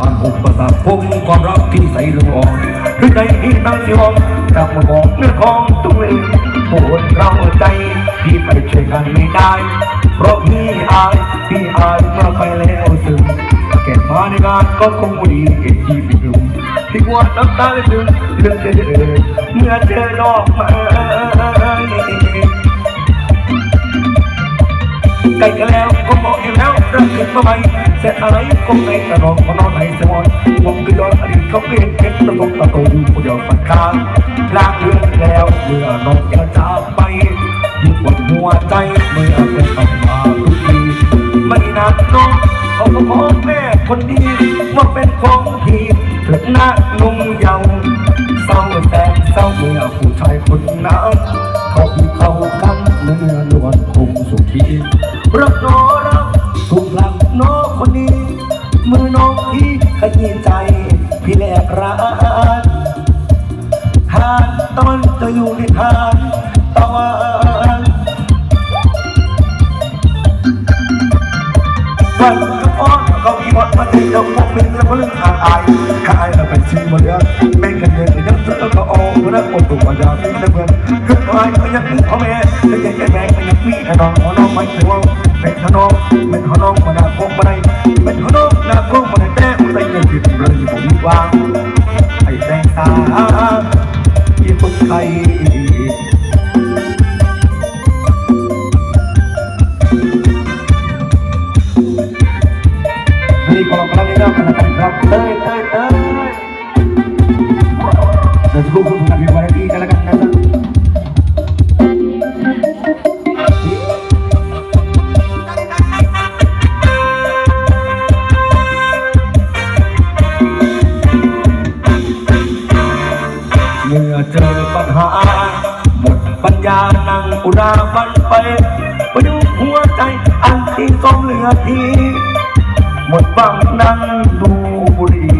อันอุปสรรคพงความรักที่ใสเรื่องอ่อนหรือใจที่ตั้งสิวองกลับมาบอกเรื่องของตัวเองปวดเราใจที่ไปช่วยกันไม่ได้ เพราะพี่อายพี่อายเมื่อไปแล้วซึมแก่มาในงานก็คงดีเก็บที่ไปดูที่วัดน้ำตาเลยถึงเรื่องเจอเมื่อเจอดอกไม้ใกล้กันแล้วก็บอกอยู่แล้ว รักขึ้นมาใหม่เสร็จอะไรก็ไม่กระรองมานอนในสมองมองคือย้อนอดีตเขาเปลี่ยนเป็นตะตกตะตูผู้เดียวปัดค้างลากเรื่องแล้วเมื่อน้องจะจากไปยิ่งปวดหัวใจเมื่อเป็นคำมาทุกทีไม่นานน้องเขาก็ขอแม่คนดีว่าเป็นของพี่เถิดหน้านุ่มเยาวเศร้าแต่เศร้าเมื่อผู้ชายคนนั้นเขาเขากันเนื้อนวลคงสุขีรักนรัก กรักทานตะวันจะอยู่ในทานตะวันวันกับอ้อนเขาอีบอดมาที่เราพวกเป็นแล้วก็เรื่องทางอายขาอายแล้วเป็นชีมมาเลือแม่งกันเงินยังเจอก็โอ้รักอดตัวมาจากที่เพื่อนคืออายก็ยังนึกเอแม่จะยังแก่แม่ก็ยังมีไอ้น้องน้องไม่ถือว่าเป็นขนมเป็นนมมาดาคงมาได้ ยนี่กองกำลังนะครับครับเต้ยเต้ยเต้ยแต่ทุกคนทำเป็นวันดีกันแล้วกัน เจอปัญหา หมดปัญญานั่งอุราบันไปไปดูหัวใจอันที่สมเหลือทีหมดบังนั่งดูบุรี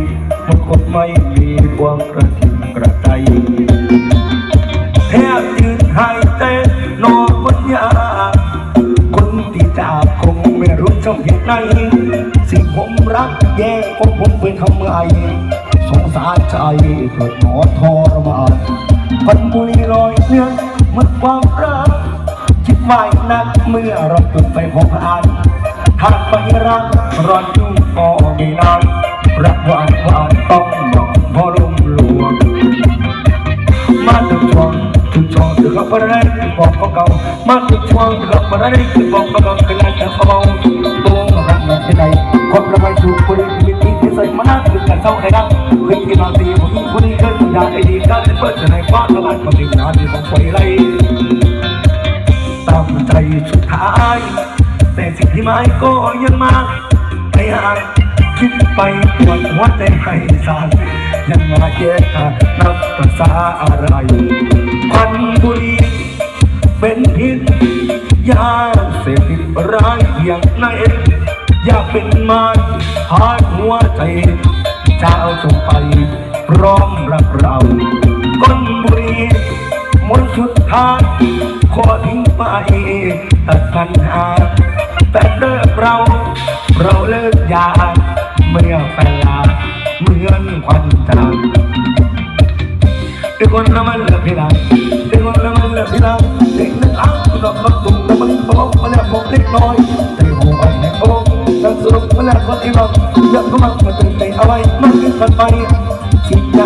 หมดคนไม่มีดวงกระทิงกระใจแทบยืนหายใจนอนบนยาคนที่จากคงไม่รู้ช่องเหตุไหนสิ่งผมรักแย่ของผมไปทำไง สงสารใจเกิดหมอทรมานพันบุรีลอยเนื้อหมดความรักคิดไม่นักเมื่อเราจุดไฟของผ่านหากไปรักรอนยุ่งก็ไม่นานรักหวานหวานต้องยอมพอลุ่มหลวงมาถึงช่วงถึงช่วงถึงกับอะไรถึงบอกเขาเก่ามาถึงช่วงถึงกับอะไรถึงบอกเขาเก่าคือลายแต่เขาเบา จะในฟ้าตะวันคนที่นานที่ต้องไปไล่ตามใจสุดท้าย แต่สิ่งที่ไม่ก็ยังมาไม่หางคิดไปปวดหัวใจให้สานยังมาเจอกันนับภาษาอะไรควันบุหรีเป็นพิษยาเสพติดร้ายเพียงไหนอยากเป็นไม้หาหัวใจเจ้าจงไปพร้อมรับเรา ก้นบุรีมนสุดท้ายขอทิ้งไปตัดปัญหา แต่เลิกเรา เราเลิกยา เมื่อเวลาเหมือนควันจางทุกคนละมันลิกพี่ลังทุกคนละมันลิกพี่ลังเด็กนึกอ้างคุณดอกบักตุ่มต่มันบอกมาแล้วบอกเล็กน้อยแต่หัวแห่โอ้แต่สรุปมาแล้วก็ที่เราเยอะก็มักมาตื่นใจเอาไว้มันขึ้นมันไปคิดยาก